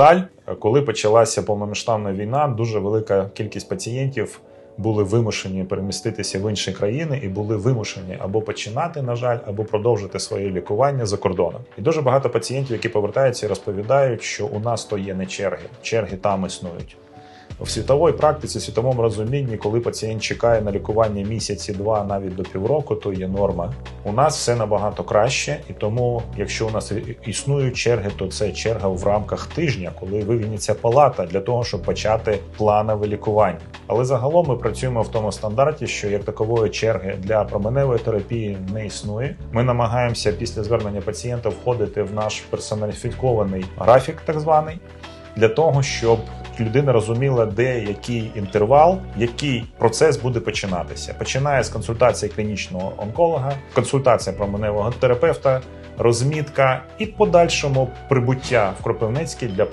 жаль, коли почалася повномасштабна війна, дуже велика кількість пацієнтів були вимушені переміститися в інші країни і були вимушені або починати, на жаль, або продовжити своє лікування за кордоном. І дуже багато пацієнтів, які повертаються розповідають, що у нас то є не черги, черги там існують. В світовій практиці, в світовому розумінні, коли пацієнт чекає на лікування місяці, два, навіть до півроку, то є норма. У нас все набагато краще, і тому, якщо у нас існують черги, то це черга в рамках тижня, коли вивільниться палата для того, щоб почати планове лікування. Але загалом ми працюємо в тому стандарті, що як такової черги для променевої терапії не існує. Ми намагаємося після звернення пацієнта входити в наш персоналіфікований графік, так званий для того, щоб людина розуміла, де який інтервал, який процес буде починатися. Починає з консультації клінічного онколога, консультація променевого терапевта, розмітка і подальшому прибуття в Кропивницький для